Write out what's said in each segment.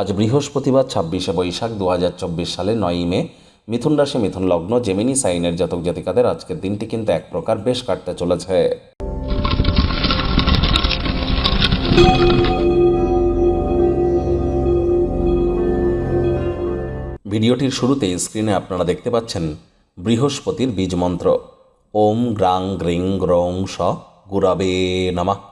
আজ বৃহস্পতিবার, ছাব্বিশে বৈশাখ দু হাজার চব্বিশ সালে নয়ই মে, মিথুন রাশি, মিথুন লগ্ন জেমিনি সাইনের জাতক জাতিকাদের আজকের দিনটি কিন্তু এক প্রকার বেশ কাটতে চলেছে। ভিডিওটির শুরুতেই স্ক্রিনে আপনারা দেখতে পাচ্ছেন বৃহস্পতির বীজ মন্ত্র। ওম গ্রাং গ্রিং গ্রৌং স গুরাবে নামা।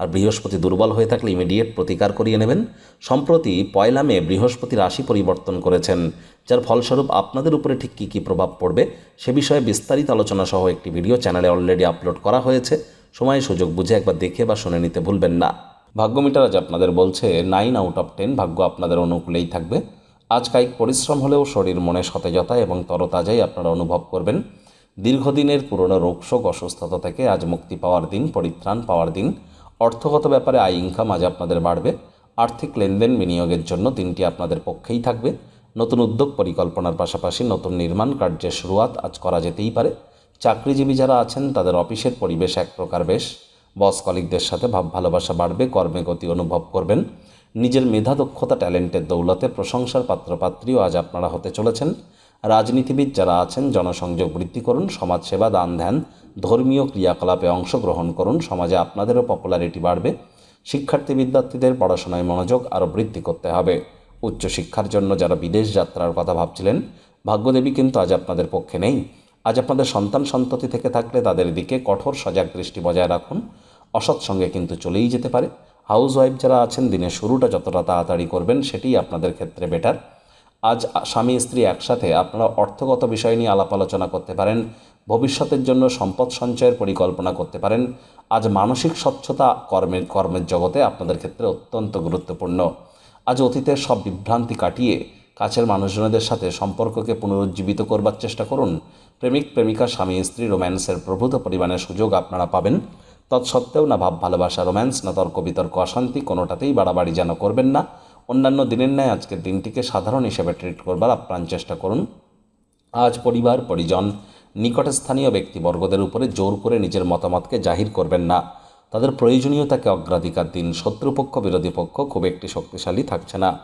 আর বৃহস্পতি দুর্বল হয়ে থাকলে ইমিডিয়েট প্রতিকার করিয়ে নেবেন। সম্প্রতি পয়লা মে বৃহস্পতি রাশি পরিবর্তন করেছেন, যার ফলস্বরূপ আপনাদের উপরে ঠিক কী কী প্রভাব পড়বে সে বিষয়ে বিস্তারিত আলোচনা সহ একটি ভিডিও চ্যানেলে অলরেডি আপলোড করা হয়েছে। সময় সুযোগ বুঝে একবার দেখে বা শুনে নিতে ভুলবেন না। ভাগ্য মিটার আজ আপনাদের বলছে নাইন আউট অফ টেন ভাগ্য আপনাদের অনুকূলেই থাকবে। আজ কায়িক পরিশ্রম হলেও শরীর মনে সতেজতা এবং তরতাজাই আপনারা অনুভব করবেন। দীর্ঘদিনের পুরনো রোগশোক অসুস্থতা থেকে আজ মুক্তি পাওয়ার দিন, পরিত্রাণ পাওয়ার দিন। অর্থগত ব্যাপারে আয় ইনকাম আজ আপনাদের বাড়বে। আর্থিক লেনদেন বিনিয়োগের জন্য দিনটি আপনাদের পক্ষেই থাকবে। নতুন উদ্যোগ পরিকল্পনার পাশাপাশি নতুন নির্মাণ কার্যের শুরুয়াত আজ করা যেতেই পারে। চাকরিজীবী যারা আছেন, তাদের অফিসের পরিবেশ এক প্রকার বেশ। বস কলিকদের সাথে ভাব ভালোবাসা বাড়বে, কর্মে গতি অনুভব করবেন। নিজের মেধা দক্ষতা, ট্যালেন্টের দৌলতে প্রশংসার পাত্রপাত্রীও আজ আপনারা হতে চলেছেন। রাজনীতিবিদ যারা আছেন, জনসংযোগ বৃদ্ধি করুন, সমাজসেবা দান ধ্যান ধর্মীয় ক্রিয়াকলাপে অংশগ্রহণ করুন, সমাজে আপনাদেরও পপুলারিটি বাড়বে, শিক্ষার্থী বিদ্যার্থীদের পড়াশোনায় মনোযোগ আরও বৃদ্ধি করতে হবে। উচ্চশিক্ষার জন্য যারা বিদেশ যাত্রার কথা ভাবছিলেন, ভাগ্যদেবী কিন্তু আজ আপনাদের পক্ষে নেই। আজ আপনাদের সন্তান সন্ততি থেকে থাকলে তাদের দিকে কঠোর সজাগ দৃষ্টি বজায় রাখুন। অসৎ সঙ্গে কিন্তু চলেই যেতে পারে। হাউস ওয়াইফ যারা আছেন, দিনের শুরুটা যতটা তাড়াতাড়ি করবেন, সেটিই আপনাদের ক্ষেত্রে বেটার আজ স্বামী স্ত্রী একসাথে আপনারা অর্থগত বিষয় নিয়ে আলাপ আলোচনা করতে পারেন, ভবিষ্যতের জন্য সম্পদ সঞ্চয়ের পরিকল্পনা করতে পারেন। আজ মানসিক স্বচ্ছতা কর্মের কর্মের জগতে আপনাদের ক্ষেত্রে অত্যন্ত গুরুত্বপূর্ণ। আজ অতীতের সব বিভ্রান্তি কাটিয়ে কাছের মানুষজনদের সাথে সম্পর্ককে পুনরুজ্জীবিত করবার চেষ্টা করুন। প্রেমিক, প্রেমিকা, স্বামী, স্ত্রী রোম্যান্সের প্রভূত পরিমাণের সুযোগ আপনারা পাবেন। তৎসত্ত্বেও না ভাব, ভালোবাসা, রোম্যান্স, না তর্ক, বিতর্ক, অশান্তি কোনোটাতেই বাড়াবাড়ি যেন করবেন না। অন্যান্য দিনের ন্যায় আজকের দিনটিকে সাধারণ হিসেবে ট্রিট করবার আপ্রাণ চেষ্টা করুন। আজ পরিবার, পরিজন নিকটস্থানীয় ব্যক্তিবর্গদের উপরে জোর করে নিজের মতামতকে জাহির করবেন না। তাদের প্রয়োজনীয়তাকে অগ্রাধিকার দিন। শত্রুপক্ষ, বিরোধী পক্ষ খুব একটি শক্তিশালী থাকছে না।